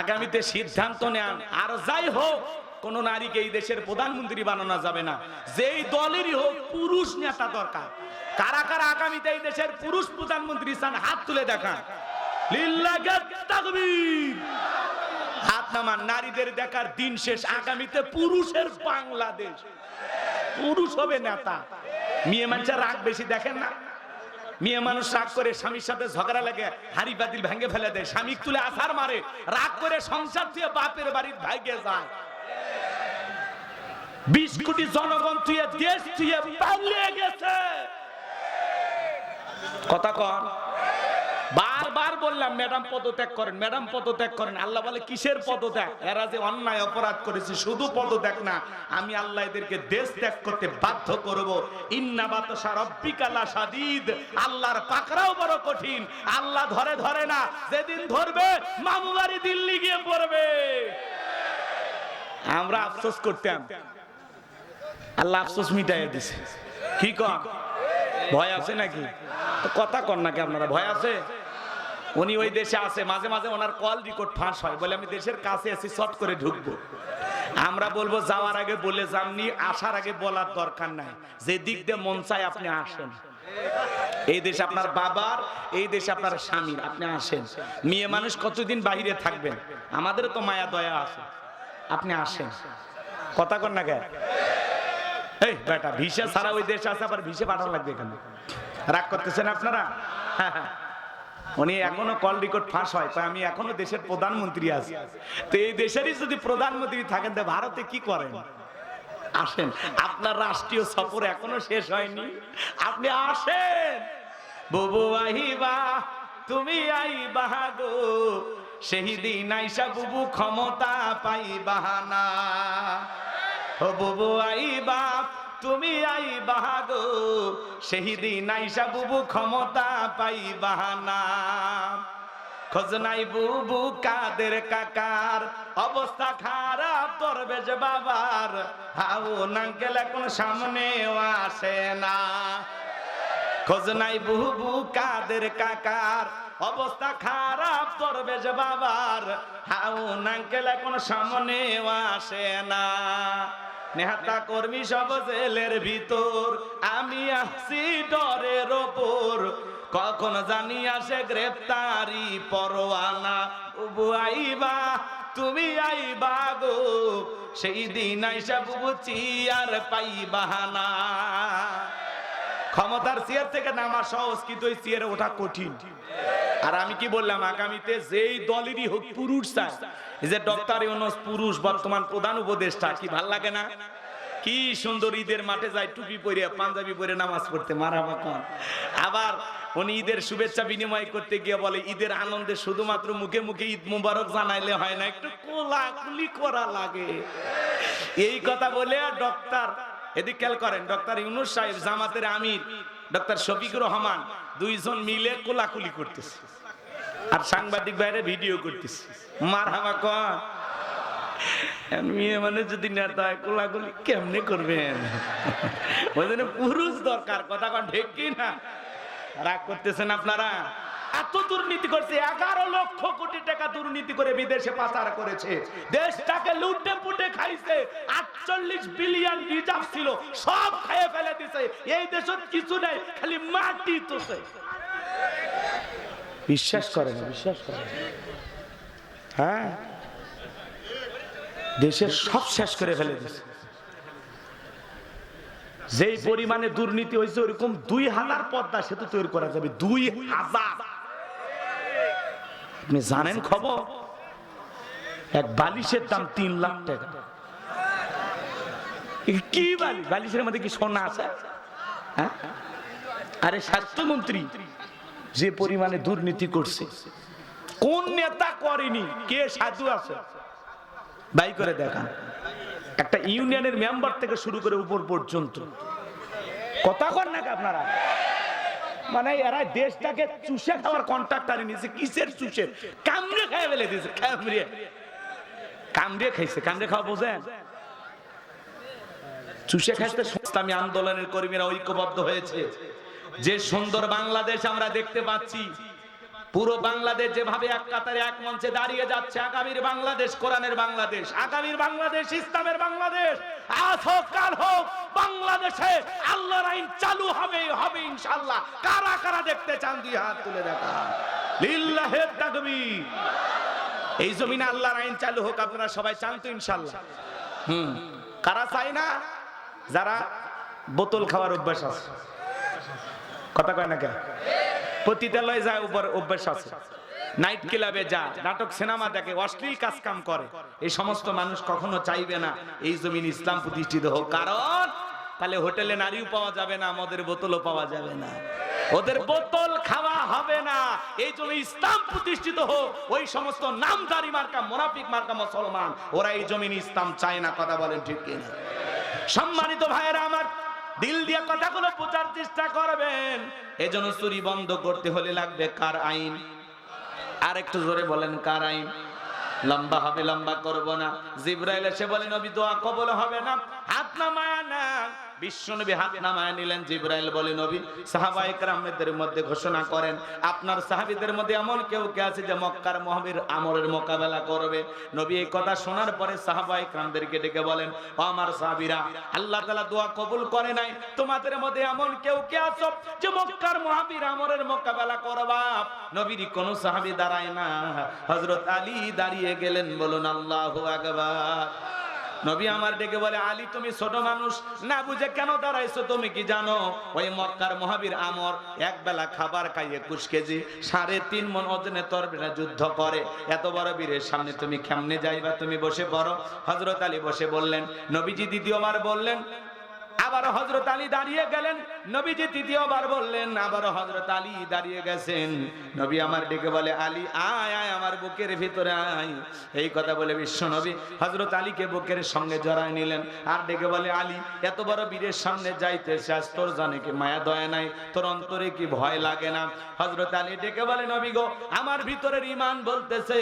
আগামীতে সিদ্ধান্ত নেন। আর যাই হোক, কোন নারীকে এই দেশের প্রধানমন্ত্রী বানানো যাবে না। যেই দলেরই হোক, পুরুষ নেতা দরকার। কারা কারা আগামীতে এই দেশের পুরুষ প্রধানমন্ত্রী চান, হাত তুলে দেখান। নারীদের দেখার দিন শেষ। আগামীতে পুরুষের বাংলাদেশ। পুরুষ হবে নেতা। মেয়ে মানুষের রাগ বেশি দেখেন না? মেয়ে মানুষ রাগ করে স্বামীর সাথে ঝগড়া লাগে, হাড়ি বাতিল ভেঙে ফেলে দেয়, স্বামী তুলে আসার মারে, রাগ করে সংসার দিয়ে বাপের বাড়ির ভাইগে যায়। বিশ কোটি জনগণ তুই দেশ তুই গেছে। কথা বারবার বললাম, ম্যাডাম, পদত্যাগ করেন, ম্যাডাম, পদত্যাগ করেন। আল্লাহ বলে, কিসের পদত্যাগ? এরা যে অন্যায় অপরাধ করেছে, শুধু পদত্যাগ না, আমি আল্লাহ এদেরকে দেশ ত্যাগ করতে বাধ্য আল্লাহর পাকড়াও বড় কঠিন। আল্লাহ ধরে ধরে না, যেদিন ধরবে দিল্লি গিয়ে পড়বে। আমরা আফসোস করতাম। আল্লাহ আফসোস মিটাই দিছে। কি কন? ভয় আছে নাকি? কথা কন নাকি আপনারা, ভয় আছে? উনি ওই দেশে আছে মাঝে মাঝে ওনার কল রেকর্ড ফাঁস হয় বলে আমি দেশের কাছে আছি শর্ট করে ঢুকবো। আমরা বলব যাওয়ার আগে বলে যাননি আসার আগে বলার দরকার নাই। যে দিক দিয়ে মন চায় আপনি আসেন। এই দেশ আপনার বাবার এই দেশ আপনার স্বামীর আপনি আসেন। মেয়ে মানুষ কতদিন বাইরে থাকবেন? আমাদের তো মায়া দয়া আছে। আপনি আসেন। কথা কন না কেন? এই বেটা ভিসা ছাড়া ওই দেশে আছে আবার ভিসে পাঠানো লাগবে এখানে রাগ করতেছেন আপনারা? হ্যাঁ, হ্যাঁ। উনি এখনও কল রেকর্ড ফাঁস হয় তাই আমি এখনও দেশের প্রধানমন্ত্রী আছি। তো এই দেশেরই যদি প্রধানমন্ত্রী থাকেন, তো ভারতে কি করেন? আসেন, আপনার রাষ্ট্রীয় সফর এখনও শেষ হয়নি। আপনি আসেন। বুবু আহিবা, তুমি আই গো সেই দিন আইসা বুবু ক্ষমতা পাই বাহানা। ও বুবু আইবা তুমি আইবা গো সেই দিন আইসা বুবু ক্ষমতা পাই বাহানা। খোঁজ নাই বুবু কাদের কাকার, অবস্থা খারাপ করবে যে বাবার। হাউ নাঙ্কেল এখন সামনেও আসে না। খোঁজ নাই বুবু কাদের কাকার, অবস্থা খারাপ করবে যে বাবার। হাউ নাঙ্কেল এখন সামনেও আসে না। নেহাতা কর্মী সব জেলের ভিতর, আমি আসি ডরের ওপর। কখন জানি আসে গ্রেপ্তারি পরোয়ানা। উবু আইবা, তুমি আইবা গো। সেই দিন আইসা বুবু চিয়ার পাই না ক্ষমতার চেয়ার থেকে নামা সহজ কিন্তু ওই চেয়ারে ওঠা কঠিন। আর আমি কি বললাম, আগামীতে যেই দলেরই হোক পুরুষ চায় যে ডক্টর ইউনুস পুরুষ, বর্তমান প্রধান উপদেষ্টা, কি ভালো লাগে না? কি সুন্দর ঈদের মাঠে যায়, টুপি পরে পাঞ্জাবি পরে নামাজ পড়তে, মারা মাখন আবার উনি ঈদের শুভেচ্ছা বিনিময় করতে গিয়ে বলে, ঈদের আনন্দে শুধুমাত্র মুখে মুখে ঈদ মুবারক জানাইলে হয় না, একটু কোলাকুলি করা লাগে। এই কথা বলে ডক্টর এদিক খেয়াল করেন, ডক্টর ইউনুস সাহেব, জামাতের আমির, ডক্টর শফিকুর রহমান, দুইজন মিলে কোলাকুলি করতেছে। আর সাংবাদিক বাইরে ভিডিও করতেছে। মার হামা মেয়ে মানে যদি নেতা কোলাকুলি কেমনে করবেন? ওই জন্য পুরুষ দরকার, কথা কন ঠিক কি না রাগ করতেছেন আপনারা? এত দুর্নীতি করছে। এগারো লক্ষ কোটি টাকা দুর্নীতি করে বিদেশে পাচার করেছে। দেশটাকে লুটে পুটে খাইছে। আটচল্লিশ বিলিয়ন রিজার্ভ ছিল, সব খাইয়ে ফেলে দিছে। এই দেশত কিছু নেই, খালি মাটি তোছে। বিশ্বাস করে না বিশ্বাস করে হ্যাঁ? দেশের সব শেষ করে ফেলে দিছে। যেই পরিমাণে দুর্নীতি হয়েছে ওরকম দুই হাজার পদ্মা সেতু তৈরি করা যাবে। দুই হাজার। আপনি জানেন খবর? এক বালিশের দাম তিন লাখ টাকা। কি বালিশ বালিশের মধ্যে কি সোনা আছে? হ্যাঁ? আরে স্বাস্থ্যমন্ত্রী যে পরিমাণে দুর্নীতি করছে, কোন নেতা করেনি? কে সাধু আছে? বাই করে দেখান। একটা ইউনিয়নের মেম্বার থেকে শুরু করে উপর পর্যন্ত। কথা কর নাকি আপনারা? মানে এরা দেশটাকে চুষে খাওয়ার কন্ট্রাক্টারে নিয়েছে। কিসের চুষে? কামড়ে খাই ফেলে দিয়েছে। কামড়ে। কামড়ে খাইছে। কামড়ে খাওয়া বোঝেন? চুষে খাইতে ইসলামী আন্দোলনের কর্মীরা ঐক্যবদ্ধ হয়েছে। যে সুন্দর বাংলাদেশ আমরা দেখতে পাচ্ছি পুরো বাংলাদেশ যেভাবে এক কাতারে এক মঞ্চে দাঁড়িয়ে যাচ্ছে, আগামীর বাংলাদেশ, কোরআনের বাংলাদেশ, আগামীর বাংলাদেশ, ইসলামের বাংলাদেশ, আজ হোক, কাল হোক, বাংলাদেশে আল্লাহর আইন চালু হবে হবে ইনশাআল্লাহ। কারা কারা দেখতে চান, দুই হাত তুলে দেখা। লিল্লাহে তাকবীর। এই জমিনে আল্লাহর আইন চালু হোক, আপনারা সবাই চান তো ইনশাআল্লাহ। হুম। কারা চাই না? যারা বোতল খাওয়ার অভ্যাস আছে। কথা কয় না কে পতিতালয়ে যায়, উপর অভ্যাস আছে। নাইট ক্লাবে যা, নাটক সিনেমা দেখে অশ্লীল কাজ কাম করে। এই সমস্ত মানুষ কখনো চাইবে না এই জমিন ইসলাম প্রতিষ্ঠিত হোক। কারণ, তাহলে হোটেলে নারীও পাওয়া যাবে না আমাদের বোতলও পাওয়া যাবে না। ওদের বোতল খাওয়া হবে না। এই জন্য ইসলাম প্রতিষ্ঠিত হোক। ওই সমস্ত নামদারি মার্কা, মোনাফিক মার্কা মুসলমান, ওরা এই জমিন ইসলাম চায় না, কথা বলেন ঠিক কিনা? সম্মানিত ভাইয়েরা আমার, দিল দিয়ে কথাগুলো বোঝার চেষ্টা করবেন। এজন্য চুরি বন্ধ করতে হলে লাগবে কার আইন? আর একটু জোরে বলেন, কার আইন? লম্বা হবে, লম্বা করব না। জিব্রাইল এসে বলেন নবী, দোয়া কবল হবে না। হাত নামায় না। আল্লাহ কবুল করে নাই। তোমাদের মধ্যে এমন কেউ কে আছো মক্কার মহাবীর আমরের মোকাবেলা করবা? নবীর কোন সাহাবী দাঁড়ায় না। হযরত আলী দাঁড়িয়ে গেলেন, বলুন, আল্লাহু আকবার। নবী আমার ডেকে বলে, আলী, তুমি ছোট মানুষ। না বুঝে কেন দাঁড়াইছো তুমি কি জানো? ওই মক্কার মহাবীর আমর এক বেলা খাবার খাই একুশ কেজি, সাড়ে তিন মন ওজনে তরবেনা যুদ্ধ করে। এত বড় বীরের সামনে তুমি কেমনে যাইবা? তুমি বসে পড়ো। হজরত আলী বসে বললেন, নবীজি দ্বিতীয়বার বললেন আবার হজরত আলী দাঁড়িয়ে গেলেন। নবীজি তৃতীয়বার বললেন, আবার হজরত আলী দাঁড়িয়ে গেছেন। নবী আমার ডেকে বলে, আলী, আয় আয় আমার বুকের ভিতরে আয়। এই কথা বলে বিশ্ব নবী হজরত আলীকে বুকের সঙ্গে জড়ায় নিলেন আর ডেকে বলে, আলী, এত বড় বীরের সামনে যাইতে চাস তোর জানে কি মায়া দয়া নাই, তোর অন্তরে কি ভয় লাগে না? হজরত আলী ডেকে বলে, নবী গো, আমার ভিতরের ইমান বলতেছে,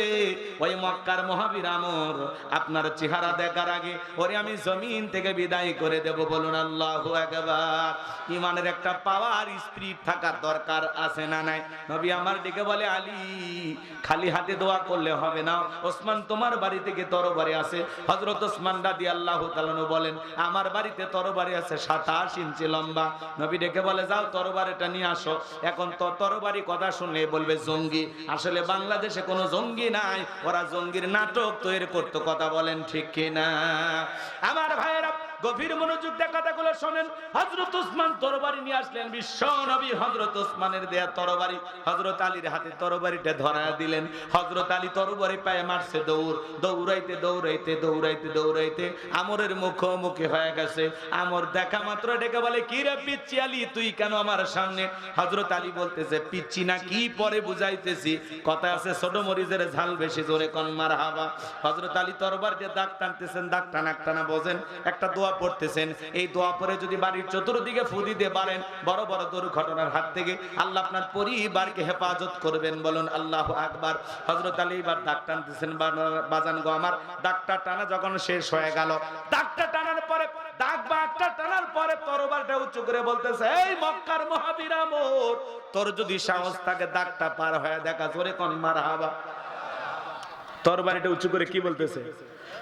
ওই মক্কার মহাবীর আমর, আপনার চেহারা দেখার আগে, ওরে আমি জমিন থেকে বিদায় করে দেব, বলুন আল্লাহু। আকবার। ইমানের একটা পাওয়ার স্পিরিট থাকার দরকার আছে না নাই? নবী আমার দিকে বলে, আলী, খালি হাতে দোয়া করলে হবে না। ওসমান তোমার বাড়ি থেকে তরবারি আছে। হযরত ওসমান রাদিয়াল্লাহু তাআলা বলেন, আমার বাড়িতে তরবারি আছে 27 ইঞ্চি লম্বা। নবী ডেকে বলে, যাও তরবারিটা নিয়ে আসো। এখন তো তরবারি কথা শুনলে বলবে, জঙ্গি। আসলে বাংলাদেশে কোনো জঙ্গি নাই। ওরা জঙ্গির নাটক তৈরি করতে, কথা বলেন ঠিক কিনা? আমার ভাইয়েরা গভীর মনোযোগ দিয়ে কথাগুলো শোনেন। হযরত উসমান তরবারি নিয়ে আসলেন বিশ্ব নবী। হযরত উসমানের দেয়া তরবারি হযরত আলীর হাতে তরবারিটা ধরা দিলেন। হযরত আলী তরবারি পায়ে মারছে দৌড়। দৌড়াইতে দৌড়াইতে দৌড়াইতে দৌড়াইতে আমরের মুখোমুখি হয়ে গেছে। আমর দেখা মাত্র ডেকে বলে, কি রে পিচ্ছি আলী, তুই কেন আমার সামনে? হযরত আলী বলতেছে পিচ্ছি না, কি পরে বুঝাইতেছি। কথা আছে ছোট মরিচের ঝাল বেশি, জোরে কন মার হাবা হযরত আলী তরবার দিয়ে দাগ টানতেছেন, দাগ টানা টানা বোঝেন। একটা দোয়া পড়তেছেন, এই দোয়া পরে যদি বাড়ির চতুর্দিকে ফু দিতে পারেন, বড় বড় দুর্ঘটনার হাত থেকে আল্লাহ আপনার পরিবারকে হেফাজত করবেন বলুন, আল্লাহ আকবার। হযরত আলী এবার দাগ টানতেছেন বাজান গো আমার, দাগটা টানা যখন শেষ হয়ে গেল, দাগটা টানার পরে তোর হয়ে তরবারিটা উঁচু করে কি বলতেছে?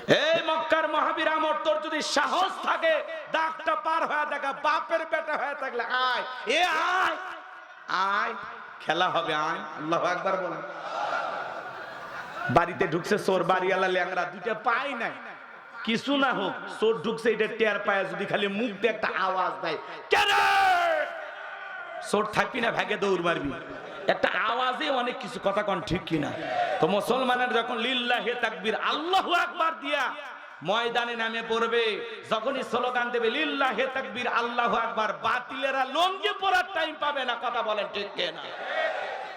এই মক্কার মহাবীর আমর, তোর যদি সাহস থাকে, দাগটা পার হয়ে দেখা, বাপের বেটা হয়ে থাকলে আয়। এ আয়। আয়। খেলা হবে, আয়। আল্লাহ একবার বলেন। বাড়িতে ঢুকছে চোর, বাড়িওয়ালা ল্যাংরা দুইটা পাই নাই। কিছু না হোক, চোর ঢুকছে, এটা টের পায়, যদি খালি মুখ দিয়ে একটা আওয়াজ দেয়। কেন? চোর থাকবি না, ভাগে দৌড় মারবি। একটা আওয়াজে অনেক কিছু কথা কন ঠিক কিনা? তো মুসলমানের যখন লিল্লাহে তাকবীর আল্লাহু আকবার দিয়া ময়দানে নামে পড়বে, যখনই স্লোগান দেবে লিল্লাহে তাকবীর আল্লাহু আকবার, বাতিলেরা লঙ্গি পড়ার টাইম পাবে না, কথা বলেন ঠিক কিনা?